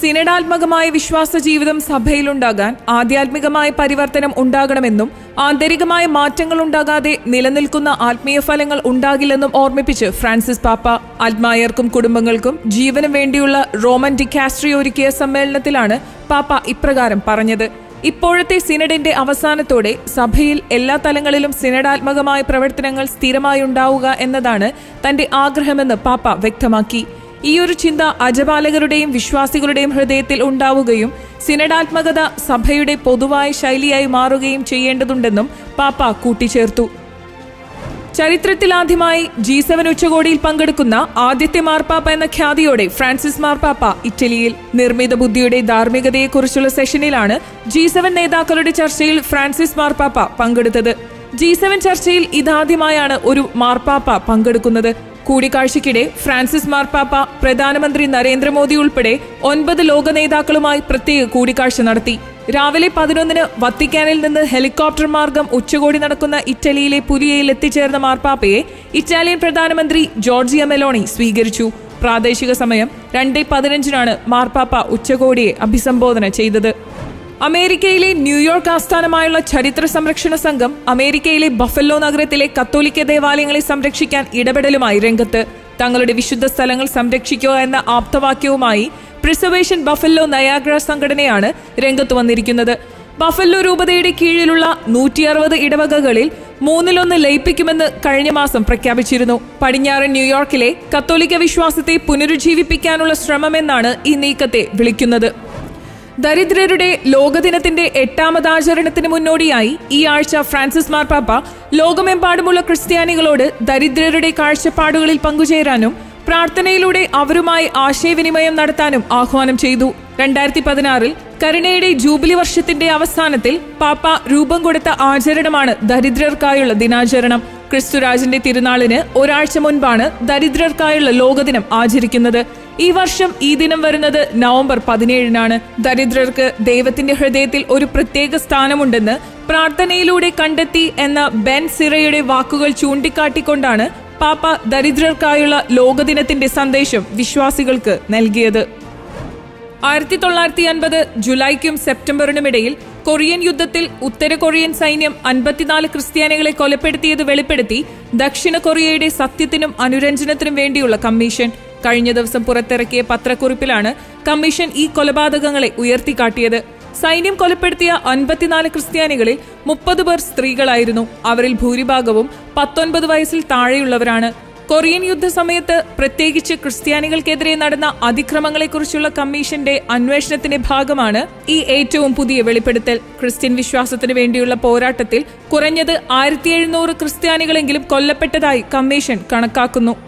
സിനഡാത്മകമായ വിശ്വാസ ജീവിതം സഭയിലുണ്ടാകാൻ ആധ്യാത്മികമായ പരിവർത്തനം ഉണ്ടാകണമെന്നും ആന്തരികമായ മാറ്റങ്ങൾ ഉണ്ടാകാതെ നിലനിൽക്കുന്ന ആത്മീയ ഫലങ്ങൾ ഉണ്ടാകില്ലെന്നും ഓർമ്മിപ്പിച്ച് ഫ്രാൻസിസ് പാപ്പ ആത്മായർക്കും കുടുംബങ്ങൾക്കും ജീവനും വേണ്ടിയുള്ള റോമൻ ഡിക്കാസ്ട്രി ഒരുക്കിയ സമ്മേളനത്തിലാണ് പാപ്പ ഇപ്രകാരം പറഞ്ഞത്. ഇപ്പോഴത്തെ സിനഡിന്റെ അവസാനത്തോടെ സഭയിൽ എല്ലാ തലങ്ങളിലും സിനഡാത്മകമായ പ്രവർത്തനങ്ങൾ സ്ഥിരമായി ഉണ്ടാവുക എന്നതാണ് തന്റെ ആഗ്രഹമെന്ന് പാപ്പ വ്യക്തമാക്കി. ഈ ഒരു ചിന്ത അജപാലകരുടെയും വിശ്വാസികളുടെയും ഹൃദയത്തിൽ ഉണ്ടാവുകയും സിനഡാത്മകത സഭയുടെ പൊതുവായ ശൈലിയായി മാറുകയും ചെയ്യേണ്ടതുണ്ടെന്നും പാപ്പ കൂട്ടിച്ചേർത്തു. ചരിത്രത്തിലാദ്യമായി ജി സെവൻ ഉച്ചകോടിയിൽ പങ്കെടുക്കുന്ന ആദ്യത്തെ മാർപ്പാപ്പ എന്ന ഖ്യാതിയോടെ ഫ്രാൻസിസ് മാർപ്പാപ്പ ഇറ്റലിയിൽ നിർമ്മിത ബുദ്ധിയുടെ ധാർമ്മികതയെക്കുറിച്ചുള്ള സെഷനിലാണ് ജി സെവൻ നേതാക്കളുടെ ചർച്ചയിൽ ഫ്രാൻസിസ് മാർപ്പാപ്പ പങ്കെടുത്തത്. ജി സെവൻ ചർച്ചയിൽ ഇതാദ്യമായാണ് ഒരു മാർപ്പാപ്പ പങ്കെടുക്കുന്നത്. കൂടിക്കാഴ്ചയ്ക്കിടെ ഫ്രാൻസിസ് മാർപ്പാപ്പ പ്രധാനമന്ത്രി നരേന്ദ്രമോദി ഉൾപ്പെടെ ഒൻപത് ലോക നേതാക്കളുമായി പ്രത്യേക കൂടിക്കാഴ്ച നടത്തി. രാവിലെ പതിനൊന്നിന് വത്തിക്കാനിൽ നിന്ന് ഹെലികോപ്റ്റർ മാർഗം ഉച്ചകോടി നടക്കുന്ന ഇറ്റലിയിലെ പുലിയയിൽ എത്തിച്ചേർന്ന മാർപ്പാപ്പയെ ഇറ്റാലിയൻ പ്രധാനമന്ത്രി ജോർജിയ മെലോണി സ്വീകരിച്ചു. പ്രാദേശിക സമയം രണ്ട് പതിനഞ്ചിനാണ് മാർപ്പാപ്പ ഉച്ചകോടിയെ അഭിസംബോധന ചെയ്തത്. അമേരിക്കയിലെ ന്യൂയോർക്ക് ആസ്ഥാനമായുള്ള ചരിത്ര സംരക്ഷണ സംഘം അമേരിക്കയിലെ ബഫല്ലോ നഗരത്തിലെ കത്തോലിക്ക ദേവാലയങ്ങളെ സംരക്ഷിക്കാൻ ഇടപെടലുമായി രംഗത്ത്. തങ്ങളുടെ വിശുദ്ധ സ്ഥലങ്ങൾ സംരക്ഷിക്കുക എന്ന ആപ്തവാക്യവുമായി പ്രിസർവേഷൻ ബഫല്ലോ നയാഗ്ര സംഘടനയാണ് രംഗത്ത് വന്നിരിക്കുന്നത്. ബഫല്ലോ രൂപതയുടെ കീഴിലുള്ള നൂറ്റി അറുപത് ഇടവകകളിൽ മൂന്നിലൊന്ന് ലയിപ്പിക്കുമെന്ന് കഴിഞ്ഞ മാസം പ്രഖ്യാപിച്ചിരുന്നു. പടിഞ്ഞാറൻ ന്യൂയോർക്കിലെ കത്തോലിക്ക വിശ്വാസത്തെ പുനരുജ്ജീവിപ്പിക്കാനുള്ള ശ്രമമെന്നാണ് ഈ നീക്കത്തെ വിളിക്കുന്നത്. ദരിദ്രരുടെ ലോകദിനത്തിന്റെ എട്ടാമത് ആചരണത്തിന് മുന്നോടിയായി ഈ ആഴ്ച ഫ്രാൻസിസ് മാർപ്പാപ്പ ലോകമെമ്പാടുമുള്ള ക്രിസ്ത്യാനികളോട് ദരിദ്രരുടെ കാഴ്ചപ്പാടുകളിൽ പങ്കുചേരാനും പ്രാർത്ഥനയിലൂടെ അവരുമായി ആശയവിനിമയം നടത്താനും ആഹ്വാനം ചെയ്തു. രണ്ടായിരത്തി പതിനാറിൽ കരുണയുടെ ജൂബിലി വർഷത്തിന്റെ അവസാനത്തിൽ പാപ്പ രൂപം കൊടുത്ത ആചരണമാണ് ദരിദ്രർക്കായുള്ള ദിനാചരണം. ക്രിസ്തുരാജന്റെ തിരുനാളിന് ഒരാഴ്ച മുൻപാണ് ദരിദ്രർക്കായുള്ള ലോകദിനം ആചരിക്കുന്നത്. ഈ വർഷം ഈ ദിനം വരുന്നത് നവംബർ പതിനേഴിനാണ്. ദരിദ്രർക്ക് ദൈവത്തിന്റെ ഹൃദയത്തിൽ ഒരു പ്രത്യേക സ്ഥാനമുണ്ടെന്ന് പ്രാർത്ഥനയിലൂടെ കണ്ടെത്തി എന്ന ബെൻ സിറയുടെ വാക്കുകൾ ചൂണ്ടിക്കാട്ടിക്കൊണ്ടാണ് പാപ്പ ദരിദ്രർക്കായുള്ള ലോകദിനത്തിന്റെ സന്ദേശം വിശ്വാസികൾക്ക് നൽകിയത്. ആയിരത്തി തൊള്ളായിരത്തി അൻപത് ജൂലൈക്കും സെപ്റ്റംബറിനുമിടയിൽ കൊറിയൻ യുദ്ധത്തിൽ ഉത്തര കൊറിയൻ സൈന്യം അൻപത്തിനാല് ക്രിസ്ത്യാനികളെ കൊലപ്പെടുത്തിയത് വെളിപ്പെടുത്തി ദക്ഷിണ കൊറിയയുടെ സത്യത്തിനും അനുരഞ്ജനത്തിനും വേണ്ടിയുള്ള കമ്മീഷൻ കഴിഞ്ഞ ദിവസം പുറത്തിറക്കിയ പത്രക്കുറിപ്പിലാണ് കമ്മീഷൻ ഈ കൊലപാതകങ്ങളെ ഉയർത്തിക്കാട്ടിയത്. സൈന്യം കൊലപ്പെടുത്തിയ അൻപത്തിനാല് ക്രിസ്ത്യാനികളിൽ മുപ്പത് പേർ സ്ത്രീകളായിരുന്നു. അവരിൽ ഭൂരിഭാഗവും പത്തൊൻപത് വയസ്സിൽ താഴെയുള്ളവരാണ്. കൊറിയൻ യുദ്ധസമയത്ത് പ്രത്യേകിച്ച് ക്രിസ്ത്യാനികൾക്കെതിരെ നടന്ന അതിക്രമങ്ങളെക്കുറിച്ചുള്ള കമ്മീഷന്റെ അന്വേഷണത്തിന്റെ ഭാഗമാണ് ഈ ഏറ്റവും പുതിയ വെളിപ്പെടുത്തൽ. ക്രിസ്ത്യൻ വിശ്വാസത്തിന് വേണ്ടിയുള്ള പോരാട്ടത്തിൽ കുറഞ്ഞത് ആയിരത്തി എഴുന്നൂറ് ക്രിസ്ത്യാനികളെങ്കിലും കൊല്ലപ്പെട്ടതായി കമ്മീഷൻ കണക്കാക്കുന്നു.